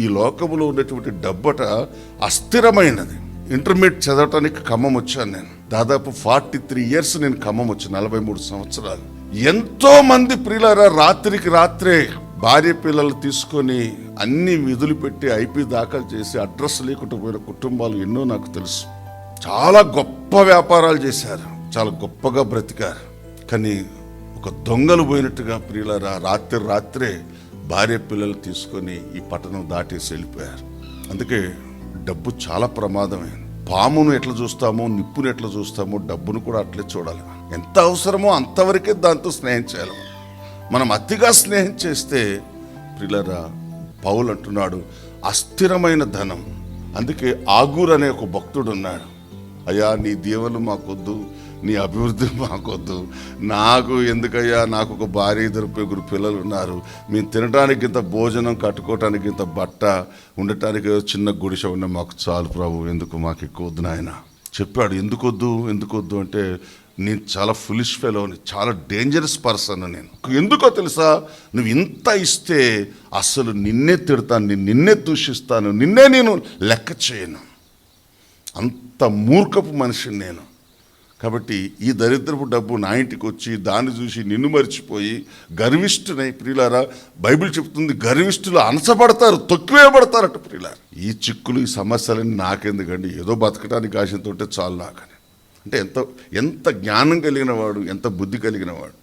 ఈ లోకములో ఉన్నటువంటి డబ్బట అస్థిరమైనది. ఇంటర్మీడియట్ చదవటానికి ఖమ్మం వచ్చాను నేను. దాదాపు ఫార్టీ త్రీ ఇయర్స్ నేను ఖమ్మం వచ్చాను నలభై మూడు సంవత్సరాలు. ఎంతో మంది ప్రియులారా రాత్రికి రాత్రే భార్య పిల్లలు తీసుకొని అన్ని విధులు పెట్టి ఐపీ దాఖలు చేసి అడ్రస్ లేకుండా పోయిన కుటుంబాలు ఎన్నో నాకు తెలుసు. చాలా గొప్ప వ్యాపారాలు చేశారు. చాలా గొప్పగా బ్రతికారు. కానీ ఒక దొంగలు పోయినట్టుగా ప్రియులారా రాత్రి రాత్రే భార్య పిల్లలు తీసుకొని ఈ పట్టణం దాటేసి వెళ్ళిపోయారు. అందుకే డబ్బు చాలా ప్రమాదమే. పామును ఎట్లా చూస్తామో నిప్పును ఎట్లా చూస్తామో డబ్బును కూడా అట్లే చూడాలి. ఎంత అవసరమో అంతవరకే దాంతో స్నేహం చేయాలి. మనం అతిగా స్నేహం చేస్తే ప్రిలరా పౌలు అంటున్నాడు అస్థిరమైన ధనం. అందుకే ఆగూర్ అనే ఒక భక్తుడు ఉన్నాడు అయ్యా నీ దీవెలు మాకొద్దు. నీ అభివృద్ధి మాకొద్దు. నాకు ఎందుకయ్యా? నాకు ఒక భార్య ఇద్దరు ముగ్గురు పిల్లలు ఉన్నారు మేము తినడానికి ఇంత భోజనం కట్టుకోవటానికి ఇంత బట్ట ఉండటానికి చిన్న గుడిసె ఉన్న మాకు చాలు ప్రభు. ఎందుకు మాకు ఎక్కువ వద్దు నాయన? చెప్పాడు ఎందుకు వద్దు? ఎందుకు వద్దు? అంటే నేను చాలా ఫులిష్ ఫెలోని చాలా డేంజరస్ పర్సన్ నేను. ఎందుకో తెలుసా? నువ్వు ఇంత ఇస్తే అసలు నిన్నే తిడతాను నేను నిన్నే దూషిస్తాను నిన్నే నేను లెక్క చేయను. అంత మూర్ఖపు మనిషిని నేను. కాబట్టి ఈ దరిద్రపు డబ్బు నా ఇంటికి వచ్చి దాన్ని చూసి నిన్ను మర్చిపోయి గర్విష్ఠునై ప్రియులారా బైబిల్ చెప్తుంది గర్విష్ఠులు అనసపడతారు తొక్కివేయబడతారట ప్రియులారా. ఈ చిక్కులు ఈ సమస్యలన్నీ నాకెందుకండి? ఏదో బతకడానికి ఆశతో చాలు నాకని. అంటే ఎంత ఎంత జ్ఞానం కలిగిన వాడు ఎంత బుద్ధి కలిగిన వాడు